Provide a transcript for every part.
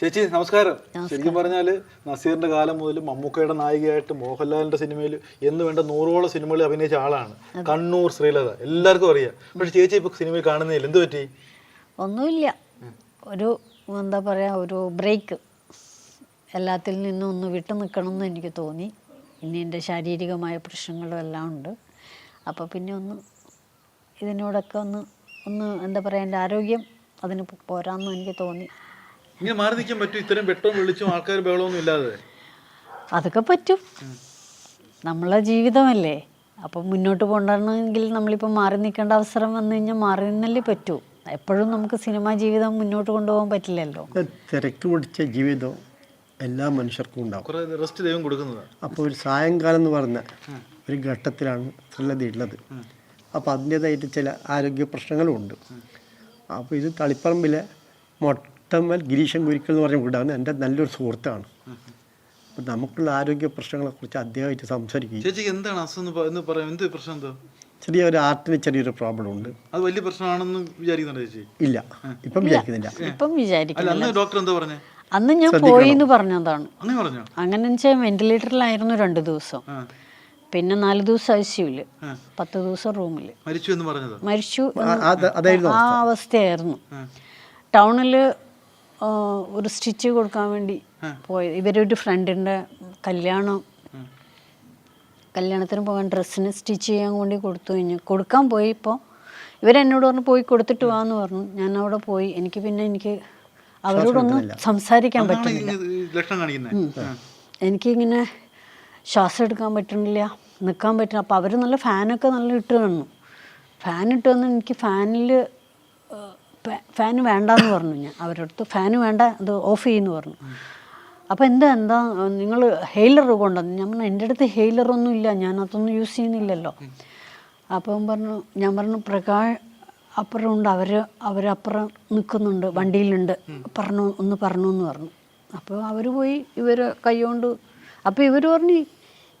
ചേച്ചി നമസ്കാരം. ശരിക്കും പറഞ്ഞാൽ നസീറിന്റെ കാലം മുതൽ മമ്മൂക്കയുടെ നായികയായിട്ട് മോഹൻലാലിന്റെ സിനിമയിൽ എന്ന് വേണ്ട നൂറോളം സിനിമകളിൽ അഭിനയിച്ച ആളാണ്. കണ്ണൂർ ശ്രീലത. എല്ലാവർക്കും അറിയാം. പക്ഷെ ചേച്ചി ഇപ്പൊ സിനിമയിൽ കാണുന്നില്ല എന്ത് പറ്റി? ഒന്നുമില്ല. ഒരു എന്താ പറയാ ഒരു ബ്രേക്ക്. എല്ലാത്തിൽ നിന്നും ഒന്ന് വിട്ടു നിൽക്കണം എന്ന് എനിക്ക് തോന്നി. പിന്നെ എന്റെ ശാരീരികമായ പ്രശ്നങ്ങളും എല്ലാം ഉണ്ട്. അപ്പോൾ പിന്നെ ഒന്ന് ഇതിനോടൊക്കെ ഒന്ന് ഒന്ന് എന്താ പറയുക എന്റെ ആരോഗ്യം അതിന് പോരാന്ന് എനിക്ക് തോന്നി. ഇങ്ങനെ മാറി നിൽക്കാൻ പറ്റും ഇത്തരം വെട്ടവും വെളിച്ചും ആൾക്കാർ ബഹളമൊന്നും ഇല്ലാതെ. അതൊക്കെ പറ്റും. നമ്മളെ ജീവിതമല്ലേ? അപ്പം മുന്നോട്ട് കൊണ്ടുവരണമെങ്കിൽ നമ്മളിപ്പോൾ മാറി നിൽക്കേണ്ട അവസരം വന്നു കഴിഞ്ഞാൽ മാറി നിന്നല്ലേ പറ്റൂ. എപ്പോഴും നമുക്ക് സിനിമാ ജീവിതം മുന്നോട്ട് കൊണ്ടുപോകാൻ പറ്റില്ലല്ലോ. തിരക്ക് പിടിച്ച ജീവിതം എല്ലാ മനുഷ്യർക്കും ഉണ്ടാവും. റെസ്റ്റ് ദൈവം കൊടുക്കുന്നതാണ് അപ്പോൾ ഒരു സായങ്കാലം എന്ന് പറഞ്ഞ ഒരു ഘട്ടത്തിലാണ് ശ്രീലത ഉള്ളത്. അപ്പോൾ അതിന്റേതായിട്ട് ചില ആരോഗ്യ പ്രശ്നങ്ങളും ഉണ്ട്. അപ്പോൾ ഇത് തളിപ്പറമ്പിലെ മൊട്ടമ്മൽ ഗിരീശൻ കുരിക്കൽ എന്ന് പറഞ്ഞ വീടാണ്. എന്റെ നല്ലൊരു സുഹൃത്താണ്. അപ്പം നമുക്കുള്ള ആരോഗ്യ പ്രശ്നങ്ങളെക്കുറിച്ച് അദ്ദേഹമായിട്ട് സംസാരിക്കും ചേച്ചി എന്താണ് അസുഖം എന്ന് പറയാം? എന്ത് പ്രശ്നം എന്തോ? ചെറിയ ഒരു ആർട്ടിന് ചെറിയൊരു പ്രോബ്ലം ഉണ്ട്. അത് വലിയ പ്രശ്നമാണെന്ന് വിചാരിക്കുന്നുണ്ട് ചേച്ചി? ഇല്ല. ഇപ്പം വിചാരിക്കുന്നില്ല. ഇപ്പം വിചാരിക്കുന്നു ഡോക്ടർ എന്താ പറഞ്ഞേ? അന്ന് ഞാൻ പോയി എന്ന് പറഞ്ഞതാണ്. അങ്ങനെ പറഞ്ഞോ? അങ്ങനെ വെച്ചാൽ വെന്റിലേറ്ററിലായിരുന്നു രണ്ട് ദിവസം. പിന്നെ നാല് ദിവസം ഐ സിയുൽ പത്ത് ദിവസം റൂമിൽ മരിച്ചു എന്ന് പറഞ്ഞതോ? മരിച്ചു ആ- അവസ്ഥയായിരുന്നു. ടൗണിൽ ടൗണിൽ ഒരു സ്റ്റിച്ച് കൊടുക്കാൻ വേണ്ടി പോയത്. ഇവരൊരു ഫ്രണ്ടിന്റെ കല്യാണം. കല്യാണത്തിന് പോകാൻ ഡ്രസ്സിന് സ്റ്റിച്ച് ചെയ്യാൻ വേണ്ടി കൊടുത്തു കഴിഞ്ഞു. കൊടുക്കാൻ പോയി ഇപ്പോൾ ഇവരെന്നോട് പറഞ്ഞു പോയി കൊടുത്തിട്ട് വാന്ന് പറഞ്ഞു. ഞാൻ അവിടെ പോയി. എനിക്ക് പിന്നെ എനിക്ക് അവരോടൊന്നും സംസാരിക്കാൻ പറ്റുന്നില്ല. എനിക്കിങ്ങനെ ശ്വാസം എടുക്കാൻ പറ്റുന്നില്ല നിൽക്കാൻ പറ്റില്ല അപ്പോൾ അവർ നല്ല ഫാനൊക്കെ നല്ല ഇട്ട് തന്നു. ഫാൻ ഇട്ട് തന്നു. എനിക്ക് ഫാനിൽ ഫാൻ വേണ്ടാന്ന് പറഞ്ഞു ഞാൻ. അവരുടെ ഫാൻ വേണ്ട അത് ഓഫ് ചെയ്യുന്നു പറഞ്ഞു. അപ്പോൾ എന്താ എന്താ നിങ്ങൾ ഹെയിലർ കൊണ്ടുവന്നു ഞാൻ പറഞ്ഞു എന്റെ അടുത്ത് ഹെയിലറൊന്നും ഇല്ല. ഞാനതൊന്നും യൂസ് ചെയ്യുന്നില്ലല്ലോ. അപ്പം പറഞ്ഞു ഞാൻ പറഞ്ഞു പ്രകാശ് അപ്പുറം ഉണ്ട്. അവർ അവരപ്പുറം നിൽക്കുന്നുണ്ട് വണ്ടിയിലുണ്ട്. പറഞ്ഞു ഒന്ന് പറഞ്ഞു എന്ന് പറഞ്ഞു. അപ്പോൾ അവർ പോയി ഇവർ കൈകൊണ്ട് അപ്പോൾ ഇവർ പറഞ്ഞു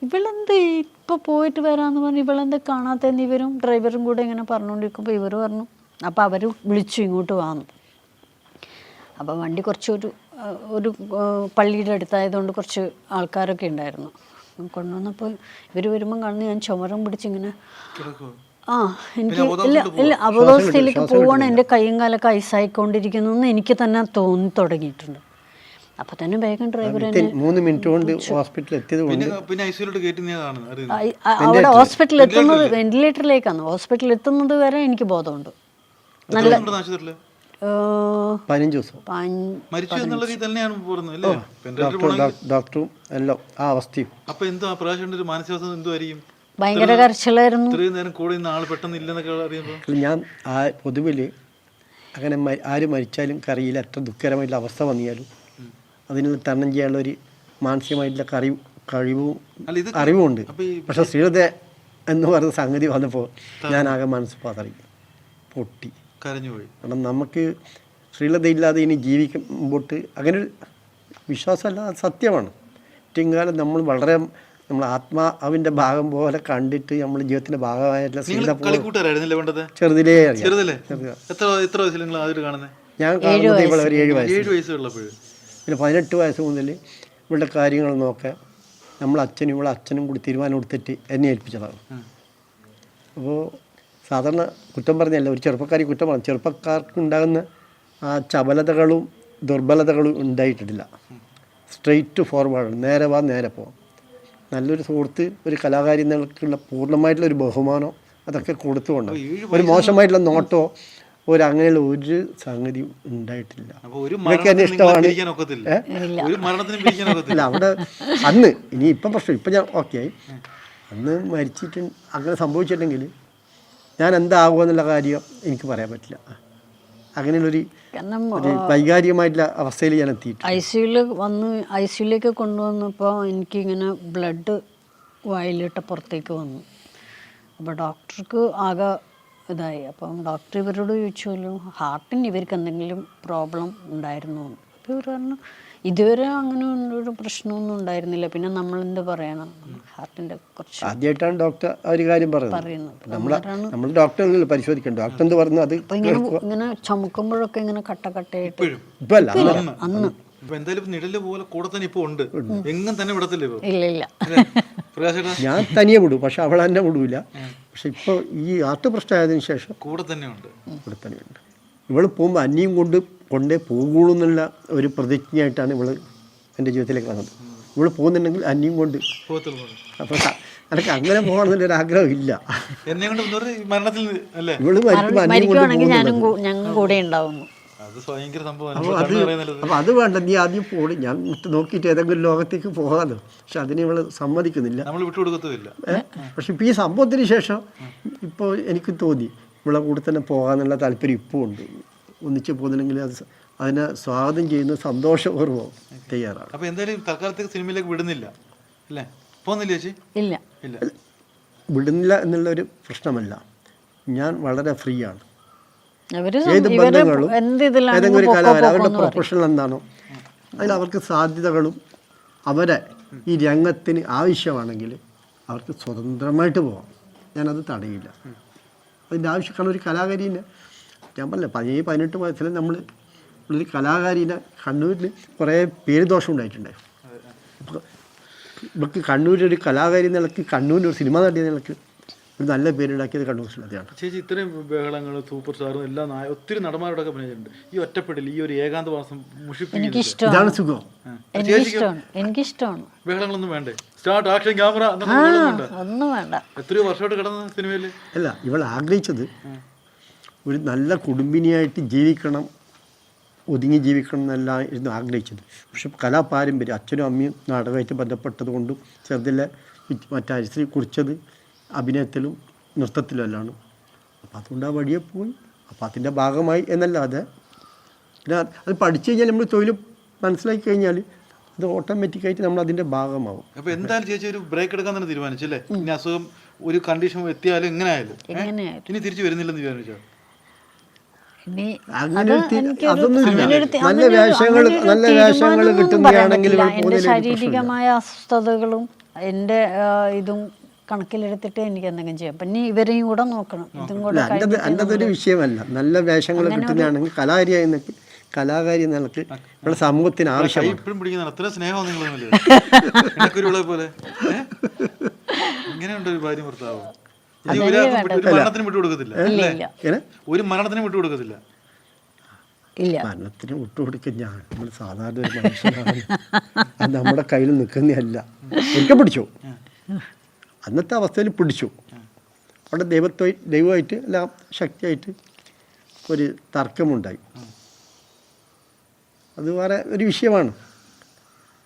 ഇവളെന്ത് ഇപ്പോൾ പോയിട്ട് വരാമെന്ന് പറഞ്ഞു ഇവളെന്ത് കാണാത്തതെന്ന് ഇവരും ഡ്രൈവറും കൂടെ ഇങ്ങനെ പറഞ്ഞുകൊണ്ടിരിക്കുമ്പോൾ ഇവർ പറഞ്ഞു അപ്പോൾ അവർ വിളിച്ചു ഇങ്ങോട്ട് വാന്ന്. അപ്പോൾ വണ്ടി കുറച്ചൊരു ഒരു പള്ളിയുടെ അടുത്തായതുകൊണ്ട് കുറച്ച് ആൾക്കാരൊക്കെ ഉണ്ടായിരുന്നു. കൊണ്ടുവന്നപ്പോൾ ഇവർ വരുമ്പം കാണുന്ന ഞാൻ ചുമരം പിടിച്ചിങ്ങനെ ആ എനിക്ക് ഇല്ല ഇല്ല അബോധാവസ്ഥയിലേക്ക് പോവാണ് എന്റെ കൈയും കാലൊക്കെ ഐസായിക്കൊണ്ടിരിക്കുന്നു എന്ന് എനിക്ക് തന്നെ തോന്നി തുടങ്ങിയിട്ടുണ്ട്. അപ്പൊ തന്നെ വേഗം ഡ്രൈവർ മൂന്ന് മിനിറ്റ് കൊണ്ട് ഹോസ്പിറ്റലിൽ എത്തിയത് അവിടെ ഹോസ്പിറ്റലിൽ എത്തുന്നത് വെന്റിലേറ്ററിലേക്കാണ്. ഹോസ്പിറ്റലിൽ എത്തുന്നത് വരെ എനിക്ക് ബോധമുണ്ട്. പതിനഞ്ച് ദിവസം. മരിച്ചു എന്നുള്ള രീതി തന്നെയാണ് പോകുന്നത് അല്ലേ? ഡോക്ടറും എല്ലാം ആ അവസ്ഥയും. അപ്പൊ എന്തോ ആ പ്രാവശ്യം ഒരു മാനസികാവസ്ഥ എന്തുമായിരിക്കും ഭയങ്കര കരച്ചിലായിരുന്നു. ഇത്രയും നേരം കൂടെ ഇന്ന ആൾ പെട്ടെന്ന് ഇല്ലെന്നൊക്കെ അറിയുമ്പോൾ? ഞാൻ ആ പൊതുവിൽ അങ്ങനെ ആര് മരിച്ചാലും കറിയില്ല എത്ര ദുഃഖകരമായിട്ടുള്ള അവസ്ഥ വന്നിയാലും അതിനുള്ള തരണം ചെയ്യാനുള്ള ഒരു മാനസികമായിട്ടുള്ള കറി കഴിവും അറിവുമുണ്ട് പക്ഷെ ശ്രീലത എന്ന് പറയുന്ന സംഗതി വന്നപ്പോൾ ഞാൻ ആകെ മനസ്സ് പതറി പൊട്ടി. കരഞ്ഞു പോയി. കാരണം നമുക്ക് ശ്രീലതയില്ലാതെ ഇനി ജീവിക്കും മുമ്പോട്ട് അങ്ങനെ ഒരു വിശ്വാസമല്ല അത് സത്യമാണ്. ഏറ്റവും കാലം നമ്മൾ വളരെ നമ്മൾ ആത്മാവിന്റെ ഭാഗം പോലെ കണ്ടിട്ട് നമ്മൾ ജീവിതത്തിന്റെ ഭാഗമായിട്ടുള്ള ചെറുതിലേ എത്ര എത്ര വയസ്സിൽ നിങ്ങൾ ആദ്യം കാണുന്നത് ഞാൻ കാണുന്നത് ഇവിടെ ഒരു ഏഴ് വയസ്സ്. ഏഴ് വയസ്സുള്ളപ്പോഴും പിന്നെ പതിനെട്ട് വയസ്സ് മുതൽ ഇവളുടെ കാര്യങ്ങൾ നോക്കാൻ നമ്മൾ അച്ഛനും ഇവളെ അച്ഛനും കൂടി തീരുമാനം എടുത്തിട്ട് എന്നെ ഏൽപ്പിച്ചതാണ്. അപ്പോൾ സാധാരണ കുറ്റം പറഞ്ഞല്ല ഒരു ചെറുപ്പക്കാരി കുറ്റം പറഞ്ഞു ചെറുപ്പക്കാർക്കുണ്ടാകുന്ന ആ ചപലതകളും ദുർബലതകളും ഉണ്ടായിട്ടില്ല. സ്ട്രെയിറ്റ് ഫോർവേഡ് നേരെ വാ നേരെ പോ. നല്ലൊരു സുഹൃത്ത് ഒരു കലാകാരി നിലക്കുള്ള പൂർണമായിട്ടുള്ള ഒരു ബഹുമാനം അതൊക്കെ കൊടുത്തുകൊണ്ട് ഒരു മോശമായിട്ടുള്ള നോട്ടോ ഒരു അങ്ങനെയുള്ള ഒരു സംഗതി ഉണ്ടായിട്ടില്ല. ഇതൊക്കെ ഇഷ്ടമാണ്. അല്ല അവിടെ അന്ന് ഇനി ഇപ്പം പ്രശ്നം ഇപ്പം ഞാൻ ഓക്കെ ആയി. അന്ന് മരിച്ചിട്ട് അങ്ങനെ സംഭവിച്ചിട്ടുണ്ടെങ്കിൽ ഞാൻ എന്താകുക എന്നുള്ള കാര്യം എനിക്ക് പറയാൻ പറ്റില്ല. അങ്ങനെയുള്ളൊരു വൈകാരികമായിട്ടുള്ള അവസ്ഥയിൽ ഞാൻ എത്തിയിട്ട് ഐ സിയുയിൽ വന്ന് ഐ സിയുലേക്ക് കൊണ്ടുവന്നപ്പോൾ എനിക്കിങ്ങനെ ബ്ലഡ് വായിലിട്ട് പുറത്തേക്ക് വന്നു. അപ്പോൾ ഡോക്ടർക്ക് ആകെ ഇതായി. അപ്പം ഡോക്ടർ ഇവരോട് ചോദിച്ചല്ലോ ഹാർട്ടിന് ഇവർക്ക് എന്തെങ്കിലും പ്രോബ്ലം ഉണ്ടായിരുന്നു. അപ്പോൾ ഇവർ പറഞ്ഞു ഇതുവരെ അങ്ങനെ ഒരു പ്രശ്നമൊന്നും ഉണ്ടായിരുന്നില്ല. പിന്നെ നമ്മൾ എന്ത് പറയണം? ഹാർട്ടിന്റെ കുറച്ച് ആദ്യമായിട്ടാണ് ഡോക്ടർ ഒരു കാര്യം പറയുന്നത്. നമ്മൾ ഡോക്ടറിൽ പരിശോധിക്കണം ഡോക്ടർ എന്ത് പറഞ്ഞു? അത് ഇങ്ങനെ ഇങ്ങനെ ചുമക്കുമ്പോഴൊക്കെ ഇങ്ങനെ കട്ട കട്ടയായിട്ട് അന്ന്. അന്ന്. ഇപ്പൊ എന്തായാലും നിഴൽ പോലെ കൂടെ തന്നെ ഇപ്പൊ ഉണ്ട്. എങ്ങും തന്നെ വിടത്തില്ല ഇല്ല? ഞാൻ തനിയെ വിടും പക്ഷെ അവൾ എന്നെ വിടൂല. പക്ഷെ ഇപ്പൊ ഈ ആർട്ട് പ്രശ്നമായതിനു ശേഷം കൂടെ തന്നെ ഉണ്ട്. കൂടെ തന്നെ ഉണ്ട്. ഇവൾ പോകുമ്പോ അന്യം കൊണ്ട് കൊണ്ടേ പോകുള്ളൂ എന്നുള്ള ഒരു പ്രതിജ്ഞയായിട്ടാണ് ഇവൾ എന്റെ ജീവിതത്തിലേക്ക് വന്നത്. ഇവൾ പോകുന്നുണ്ടെങ്കിൽ അന്യം കൊണ്ട്. അപ്പോൾ എനിക്ക് അങ്ങനെ പോകണമെന്നൊരു ആഗ്രഹം ഇല്ല. ഇവൾ ഉണ്ടാവുന്നു. അത് വേണ്ട നീ ആദ്യം പോളി ഞാൻ വിട്ട് നോക്കിയിട്ട് ഏതെങ്കിലും ലോകത്തേക്ക് പോകാമല്ലോ. പക്ഷെ അതിന് ഇവൾ സമ്മതിക്കുന്നില്ല? പക്ഷെ ഇപ്പൊ ഈ സംഭവത്തിന് ശേഷം ഇപ്പോൾ എനിക്ക് തോന്നി ഇവളെ കൂടെ തന്നെ പോകാന്നുള്ള താല്പര്യം ഇപ്പോൾ ഉണ്ട്. ഒന്നിച്ച് പോകുന്നില്ലെങ്കിൽ അത് അതിനെ സ്വാഗതം ചെയ്യുന്ന സന്തോഷപൂർവം തയ്യാറാണ്. അപ്പോൾ എന്തായാലും തൽക്കാലത്തേക്ക് സിനിമയിലേക്ക് വിടുന്നില്ല. അല്ലേ? പോകുന്നില്ല ചേച്ചി? ഇല്ല. ഇല്ല. വിടുന്നില്ല എന്നുള്ളൊരു പ്രശ്നമല്ല. ഞാൻ വളരെ ഫ്രീ ആണ് ഏത് ഇവർ ബന്ധങ്ങളും ഏതെങ്കിലും ഒരു കലാകാരൻ അവരുടെ. പ്രൊഫഷൻ എന്താണോ അതിൽ അവർക്ക് സാധ്യതകളും അവരെ ഈ രംഗത്തിന് ആവശ്യമാണെങ്കിൽ അവർക്ക് സ്വതന്ത്രമായിട്ട് പോകാം ഞാനത് തടയില്ല. അതിന്റെ ആവശ്യം കാരണം ഒരു കലാകാരിനെ ഞാൻ പറഞ്ഞില്ല പതിനേഴ് പതിനെട്ട് വയസ്സിൽ നമ്മൾ ഒരു കലാകാരിനെ കണ്ണൂരിൽ കുറേ പേര് ദോഷം ഉണ്ടായിട്ടുണ്ട് അപ്പോൾ ഇവർക്ക് കണ്ണൂരിൽ ഒരു കലാകാരി നിലയ്ക്ക് കണ്ണൂരിൽ ഒരു സിനിമ നടിയ നിലയ്ക്ക് ഒരു നല്ല പേരുണ്ടാക്കിയത് കണ്ണൂർ ശ്രീലതയാണ് ചേച്ചി ഇത്രയും ബഹളങ്ങൾ സൂപ്പർ സ്റ്റാറും എല്ലാം ഒത്തിരി നടന്മാരോടൊക്കെ പറഞ്ഞിട്ടുണ്ട് ഈ ഒറ്റപ്പെടൽ ഈ ഒരു ഏകാന്തവാസം ഇതാണ് സുഖം. എനിക്കിഷ്ടമാണ്. ബഹളങ്ങളൊന്നും വേണ്ടേ? സ്റ്റാർട്ട് ആക്ഷൻ ക്യാമറ ഒന്നും വേണ്ട. എത്രയോ വർഷമായിട്ട് കിടന്ന സിനിമയിൽ അല്ല ഇവൾ ആഗ്രഹിച്ചത് ഒരു നല്ല കുടുംബിനിയായിട്ട് ജീവിക്കണം ഒതുങ്ങി ജീവിക്കണം എന്നല്ല ഇരുന്ന് ആഗ്രഹിച്ചത്. പക്ഷെ കലാപാരമ്പര്യം അച്ഛനും അമ്മയും നാടകമായിട്ട് ബന്ധപ്പെട്ടത് കൊണ്ടും ചെറുതിലെ മറ്റരിശ്രീ കുറിച്ചത് അഭിനയത്തിലും നൃത്തത്തിലും എല്ലാം അപ്പോൾ അതുകൊണ്ട് ആ വഴിയെ പോയി. അപ്പോൾ അതിന്റെ ഭാഗമായി എന്നല്ലാതെ പിന്നെ അത് അത് പഠിച്ചു കഴിഞ്ഞാൽ നമ്മൾ തൊഴിൽ മനസ്സിലാക്കി കഴിഞ്ഞാൽ അത് ഓട്ടോമാറ്റിക്കായിട്ട് നമ്മൾ അതിന്റെ ഭാഗമാവും. അപ്പോൾ എന്തായാലും ചേച്ചി ഒരു ബ്രേക്ക് എടുക്കാൻ തന്നെ തീരുമാനിച്ചല്ലേ ഇനി അസുഖം ഒരു കണ്ടീഷൻ എത്തിയാലും എങ്ങനെ ആയാലും. ഏ? എങ്ങനെയായിരുന്നു ഇനി തിരിച്ചു വരുന്നില്ലെന്ന് തീരുമാനിച്ചോ ഇനി അങ്ങനെ അത് ഒരു തി- എനിക്കൊരു- അതൊന്നുമില്ല. അങ്ങനെയൊരു തി- നല്ല വേഷങ്ങൾ നല്ല വേഷങ്ങൾ പറ്റില്ല. എന്റെ ശാരീരികമായ അസ്വസ്ഥതകളും എന്റെ ഇതും കണക്കിലെടുത്തിട്ട് എനിക്ക് എന്തെങ്കിലും ചെയ്യാം. പിന്നെ ഇവരെയും കൂടെ നോക്കണം. ഇതും കൂടെ വിഷയമല്ല. നല്ല വേഷങ്ങൾ കിട്ടുന്നതാണെങ്കിൽ കലാകാരിയായി നിനക്ക് കലാകാരി നിലയ്ക്ക് നമ്മുടെ സമൂഹത്തിന് ആവശ്യമാണ്. ഇപ്പോഴും പിടിക്കുന്ന അത്ര പോലെ. ഭാര്യ ഭർത്താവ്. ഇനി ഒരാൾക്കും വിട്ടു- ഒരു മരണത്തിന് വിട്ടുകൊടുക്കത്തില്ല അല്ലേ? ഇങ്ങനെ ഒരു മരണത്തിന് വിട്ടുകൊടുക്കത്തില്ല ഇല്ല. മരണത്തിന് വിട്ടുകൊടുക്കുക ഞാൻ നമ്മൾ സാധാരണ ഒരു മനുഷ്യനാണ്. അത് നമ്മുടെ കയ്യിൽ നിൽക്കുന്നതല്ല. ഒരിക്കൽ പിടിച്ചു. അന്നത്തെ അവസ്ഥയിൽ പിടിച്ചു. അവിടെ ദൈവത്വ ദൈവമായിട്ട് അല്ല ശക്തിയായിട്ട് ഒരു തർക്കമുണ്ടായി. അത് വേറെ ഒരു വിഷയമാണ്.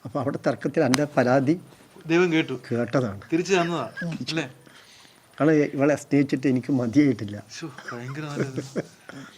അപ്പോൾ അവിടെ തർക്കത്തിൽ എന്റെ പരാതി ദൈവം കേട്ടു. കേട്ടതാണ്. തിരിച്ചു തന്നതാ അല്ലേ? ഇവളെ സ്നേഹിച്ചിട്ട് എനിക്ക് മതിയായിട്ടില്ല.